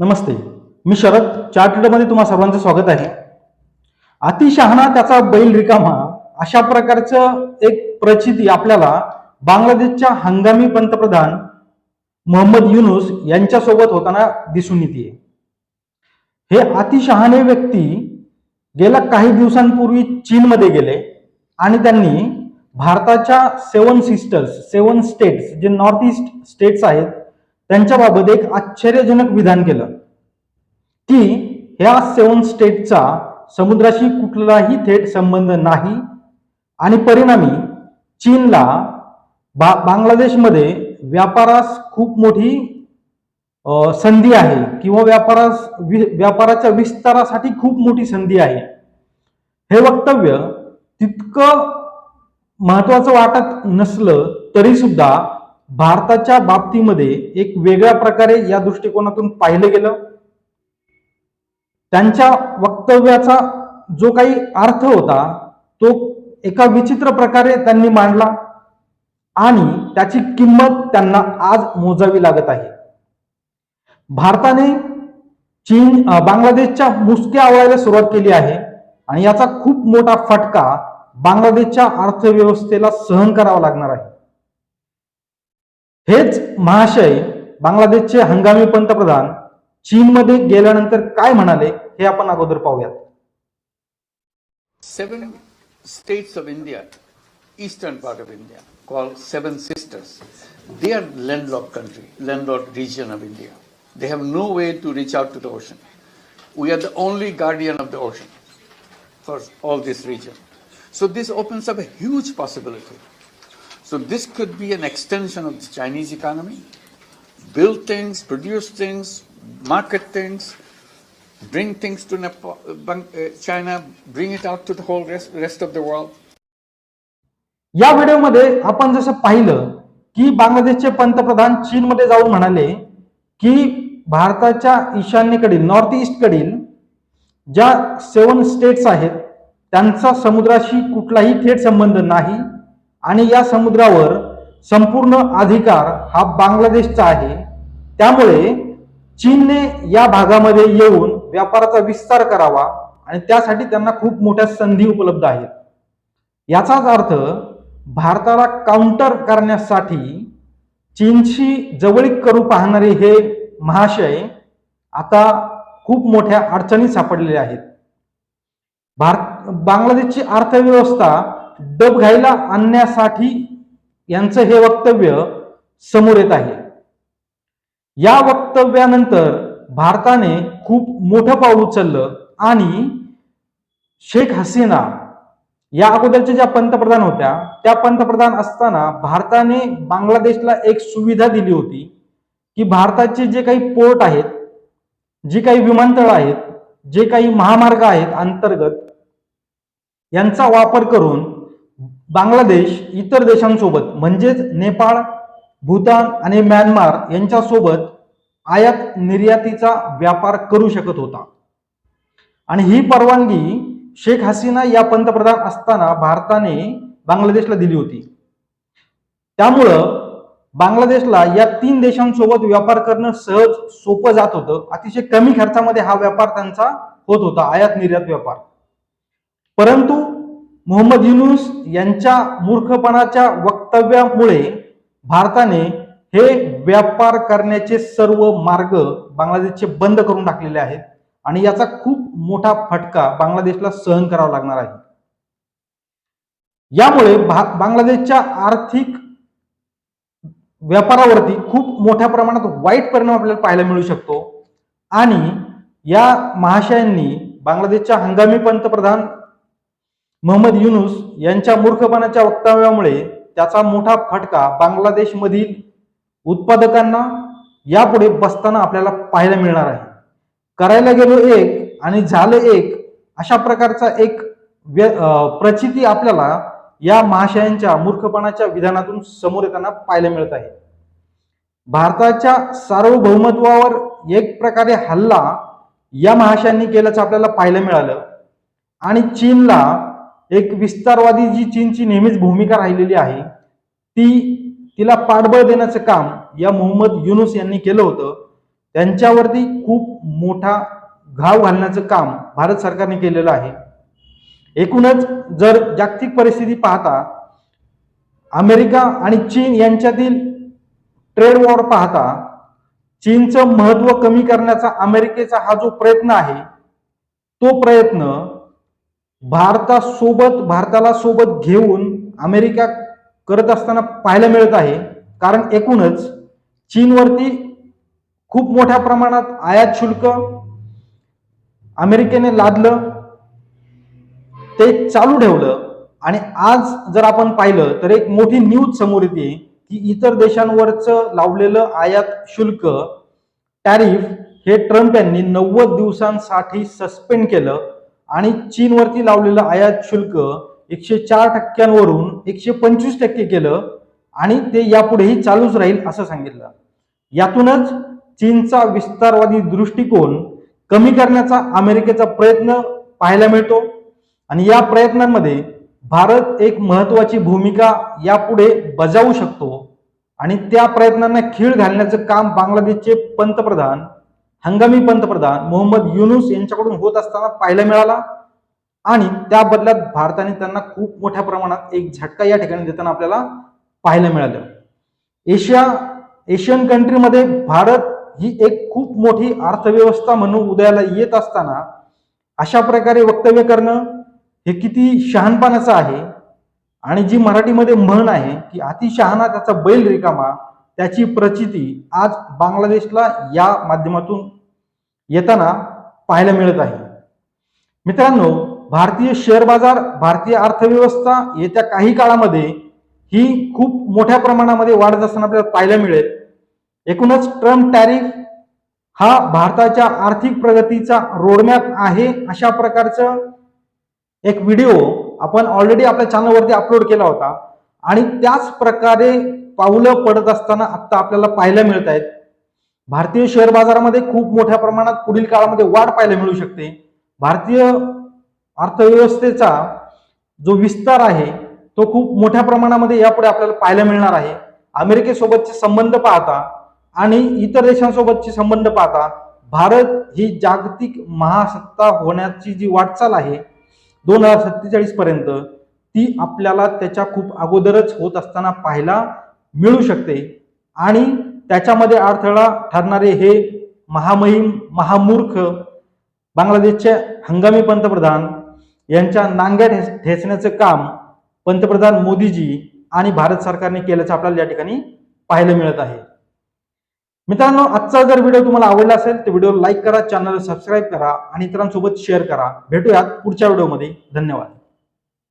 नमस्ते मी शरद चार्टमध्ये तुम्हा सर्वांचं स्वागत आहे. अतिशहाणा त्याचा बैल रिकामा अशा प्रकारचं एक प्रचिती आपल्याला बांगलादेशच्या हंगामी पंतप्रधान मोहम्मद युनुस यांच्यासोबत होताना दिसून येते. हे अतिशहाणे व्यक्ती गेल्या काही दिवसांपूर्वी चीनमध्ये गेले आणि त्यांनी भारताच्या सेवन सिस्टर्स सेवन स्टेट्स जे नॉर्थ ईस्ट स्टेट्स आहेत त्यांच्याबाबत एक आश्चर्यजनक विधान केलं. की ह्या सेवन स्टेटचा समुद्राशी कुठलाही थेट संबंध नाही आणि परिणामी चीनला बा बांगलादेशमध्ये व्यापारास खूप मोठी संधी आहे किंवा व्यापारास वि- व्यापाराच्या विस्तारासाठी खूप मोठी संधी आहे. हे वक्तव्य तितकं महत्वाचं वाटत नसलं तरी सुद्धा भारताच्या बाबतीमध्ये एक वेगळ्या प्रकारे या दृष्टिकोनातून पाहिलं गेलं. त्यांच्या वक्तव्याचा जो काही अर्थ होता तो एका विचित्र प्रकारे त्यांनी मांडला आणि त्याची किंमत त्यांना आज मोजावी लागत आहे. भारताने चीन बांगलादेशच्या मुसक्या आवळायला सुरुवात केली आहे आणि याचा खूप मोठा फटका बांगलादेशच्या अर्थव्यवस्थेला सहन करावा लागणार आहे. हेच महाशय बांगलादेशचे हंगामी पंतप्रधान चीन मध्ये गेल्यानंतर काय म्हणाले हे आपण अगोदर पाहूयात. Seven states of India eastern part of India call seven sisters they are land lock country land lock region of India they have no way to reach out to the ocean we are the only guardian of the ocean for all this region so this opens a huge possibility So this could be an extension of the Chinese economy. Build things, produce things, market things, bring things to Nepal, China, bring it out to the whole rest, rest of the world. या व्हिडिओमध्ये आपण जसं पाहिलं की बांगलादेशचे पंतप्रधान चीनमध्ये जाऊन म्हणाले की भारताच्या ईशान्येकडील नॉर्थ ईस्टकडील ज्या सेवन स्टेट्स आहेत त्यांचा समुद्राशी कुठलाही थेट संबंध नाही आणि या समुद्रावर संपूर्ण अधिकार हा बांगलादेशचा आहे. त्यामुळे चीनने या भागामध्ये येऊन व्यापाराचा विस्तार करावा आणि त्यासाठी त्यांना खूप मोठ्या संधी उपलब्ध आहेत. याचाच अर्थ भारताला काउंटर करण्यासाठी चीनशी जवळीक करू पाहणारे हे महाशय आता खूप मोठ्या अडचणीत सापडलेले आहेत. भारत बांगलादेशची अर्थव्यवस्था डबघाईला आणण्यासाठी यांचं हे वक्तव्य समोर येत आहे. या वक्तव्यानंतर भारताने खूप मोठं पाऊल उचललं आणि शेख हसीना या अगोदरच्या ज्या पंतप्रधान होत्या त्या पंतप्रधान असताना भारताने बांगलादेशला एक सुविधा दिली होती की भारताचे जे काही पोर्ट आहेत जी काही विमानतळ आहेत जे काही महामार्ग आहेत अंतर्गत यांचा वापर करून बांगलादेश इतर देशांसोबत म्हणजेच नेपाळ भूतान आणि म्यानमार यांच्यासोबत आयात निर्यातीचा व्यापार करू शकत होता. आणि ही परवानगी शेख हसीना या पंतप्रधान असताना भारताने बांगलादेशला दिली होती. त्यामुळं बांगलादेशला या तीन देशांसोबत व्यापार करणं सहज सोपं जात होतं. अतिशय कमी खर्चामध्ये हा व्यापार त्यांचा होत होता आयात निर्यात व्यापार. परंतु मोहम्मद युनुस यांच्या मूर्खपणाच्या वक्तव्यामुळे भारताने हे व्यापार करण्याचे सर्व मार्ग बांगलादेशचे बंद करून टाकलेले आहेत आणि याचा खूप मोठा फटका बांगलादेशला सहन करावा लागणार आहे. यामुळे भा- बांगलादेशच्या आर्थिक व्यापारावरती खूप मोठ्या प्रमाणात वाईट परिणाम आपल्याला पाहायला मिळू शकतो. आणि या महाशयांनी बांगलादेशच्या हंगामी पंतप्रधान महम्मद युनुस यांच्या मूर्खपणाच्या वक्तव्यामुळे त्याचा मोठा फटका बांगलादेशमधील उत्पादकांना यापुढे बसताना आपल्याला पाहायला मिळणार आहे. करायला गेलो एक आणि झालं एक अशा प्रकारचा एक व्य- प्रचिती आपल्याला या महाशयांच्या मूर्खपणाच्या विधानातून समोर येताना पाहायला मिळत आहे. भारताच्या सार्वभौमत्वावर एक प्रकारे हल्ला या महाशयांनी केल्याचं आपल्याला पाहायला मिळालं आणि चीनला एक विस्तारवादी जी चीनची नेहमीच भूमिका राहिलेली आहे ती तिला पाठबळ देण्याचं काम या मोहम्मद युनुस यांनी केलं होतं. त्यांच्यावरती खूप मोठा घाव घालण्याचं काम भारत सरकारने केलेलं आहे. एकूणच जर जागतिक परिस्थिती पाहता अमेरिका आणि चीन यांच्यातील ट्रेड वॉर पाहता चीनचं महत्त्व कमी करण्याचा अमेरिकेचा हा जो प्रयत्न आहे तो प्रयत्न भारतासोबत भारताला सोबत घेऊन अमेरिका करत असताना पाहायला मिळत आहे. कारण एकूणच चीनवरती खूप मोठ्या प्रमाणात आयात शुल्क अमेरिकेने लादलं. ते चालू ठेवलं. आणि आज जर आपण पाहिलं तर एक मोठी न्यूज समोर येते की इतर देशांवरचं लावलेलं आयात शुल्क टॅरिफ हे ट्रम्प यांनी नव्वद दिवसांसाठी सस्पेंड केलं. आणि चीनवरती लावलेलं आयात शुल्क एकशे चार टक्क्यांवरून एकशे पंचवीस टक्के केलं आणि ते यापुढेही चालूच राहील असं सांगितलं. यातूनच चीनचा विस्तारवादी दृष्टिकोन कमी करण्याचा अमेरिकेचा प्रयत्न पाहायला मिळतो आणि या प्रयत्नांमध्ये भारत एक महत्वाची भूमिका यापुढे बजावू शकतो आणि त्या प्रयत्नांना खीळ घालण्याचं काम बांगलादेशचे पंतप्रधान हंगामी पंतप्रधान मोहम्मद युनुस यांच्याकडून होत असताना पाहायला मिळाला. आणि त्या बदल्यात भारताने त्यांना खूप मोठ्या प्रमाणात एक झटका या ठिकाणी देताना आपल्याला पाहायला मिळालं. एशिया एशियन कंट्रीमध्ये भारत ही एक खूप मोठी अर्थव्यवस्था म्हणून उदयाला येत असताना अशा प्रकारे वक्तव्य करणं हे किती शहाणपणाचं आहे. आणि जी मराठीमध्ये म्हण आहे की अतिशहाणा त्याचा बैल रिकामा त्याची प्रचिती आज बांगलादेशला या माध्यमातून येताना पाहायला मिळत आहे. मित्रांनो भारतीय शेअर बाजार भारतीय अर्थव्यवस्था येत्या काही काळामध्ये ही खूप मोठ्या प्रमाणामध्ये वाढत असताना आपल्याला पाहायला मिळेल. एकूणच ट्रम्प टॅरिफ हा भारताच्या आर्थिक प्रगतीचा रोडमॅप आहे अशा प्रकारचं एक व्हिडिओ आपण ऑलरेडी आपल्या चॅनलवरती अपलोड केला होता. आणि त्याच प्रकारे पावलं पडत असताना आत्ता आपल्याला पाहायला मिळत आहेत भारतीय शेअर बाजारामध्ये खूप मोठ्या प्रमाणात पुढील काळामध्ये वाढ पाहायला मिळू शकते. भारतीय अर्थव्यवस्थेचा जो विस्तार आहे तो खूप मोठ्या प्रमाणामध्ये यापुढे आपल्याला पाहायला मिळणार आहे. अमेरिकेसोबतचे संबंध पाहता आणि इतर देशांसोबतचे संबंध पाहता भारत ही जागतिक महासत्ता होण्याची जी वाटचाल आहे दोन हजार सत्तेचाळीस पर्यंत ती आपल्याला त्याच्या खूप अगोदरच होत असताना पाहायला मिळू शकते. आणि त्याच्यामध्ये अडथळा ठरणारे हे महामहिम महामूर्ख बांगलादेशचे हंगामी पंतप्रधान यांच्या नांग्या ठेचण्याचं काम पंतप्रधान मोदीजी आणि भारत सरकारने केल्याचं आपल्याला या ठिकाणी पाहायला मिळत आहे. मित्रांनो आजचा जर व्हिडिओ तुम्हाला आवडला असेल तर व्हिडिओ लाईक करा चॅनल सबस्क्राईब करा आणि इतरांसोबत शेअर करा. भेटूयात पुढच्या व्हिडिओमध्ये. धन्यवाद.